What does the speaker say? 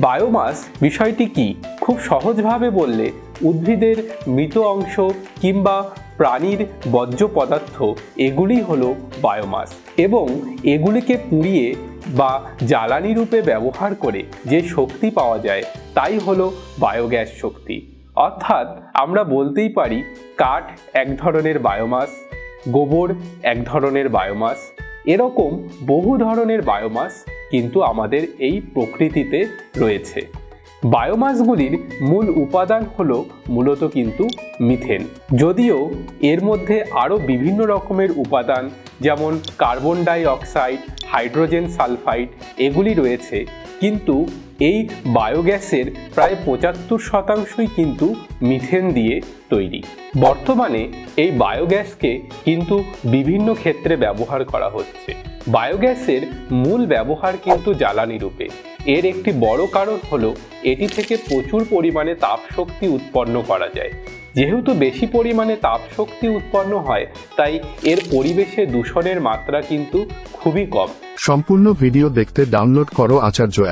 Biomass বিষয়টি কি? খুব সহজভাবে বললে উদ্ভিদের মৃত অংশ কিংবা প্রাণীর বর্জ্য পদার্থ, এগুলি হলো বায়োমাস এবং এগুলিকে পুড়িয়ে বা জ্বালানি রূপে ব্যবহার করে যে শক্তি পাওয়া যায়, তাই হলো বায়োগ্যাস শক্তি। অর্থাৎ আমরা বলতেই পারি কাঠ এক ধরনের বায়োমাস গোবর এক ধরনের বায়োমাস এরকম বহু ধরনের বায়োমাস কিন্তু আমাদের এই প্রকৃতিতে রয়েছে। বায়োমাসগুলির মূল উপাদান হল মূলত কিন্তু মিথেন। যদিও এর মধ্যে আরও বিভিন্ন রকমের উপাদান, যেমন carbon dioxide hydrogen sulphide, এগুলি রয়েছে। কিন্তু এই বায়োগ্যাসের প্রায় পঁচাত্তর শতাংশই কিন্তু মিথেন দিয়ে তৈরি। বর্তমানে এই বায়োগ্যাসকে কিন্তু বিভিন্ন ক্ষেত্রে ব্যবহার করা হচ্ছে। বায়োগ্যাসের মূল ব্যবহার কিন্তু জ্বালানি রূপে। এর একটি বড় কারণ হলো এটি থেকে প্রচুর পরিমাণে তাপশক্তি উৎপন্ন করা যায়। যেহেতু বেশি পরিমাণে তাপশক্তি উৎপন্ন হয়, তাই এর পরিবেশে দূষণের মাত্রা কিন্তু খুবই কম। সম্পূর্ণ ভিডিও দেখতে ডাউনলোড করো আচার্য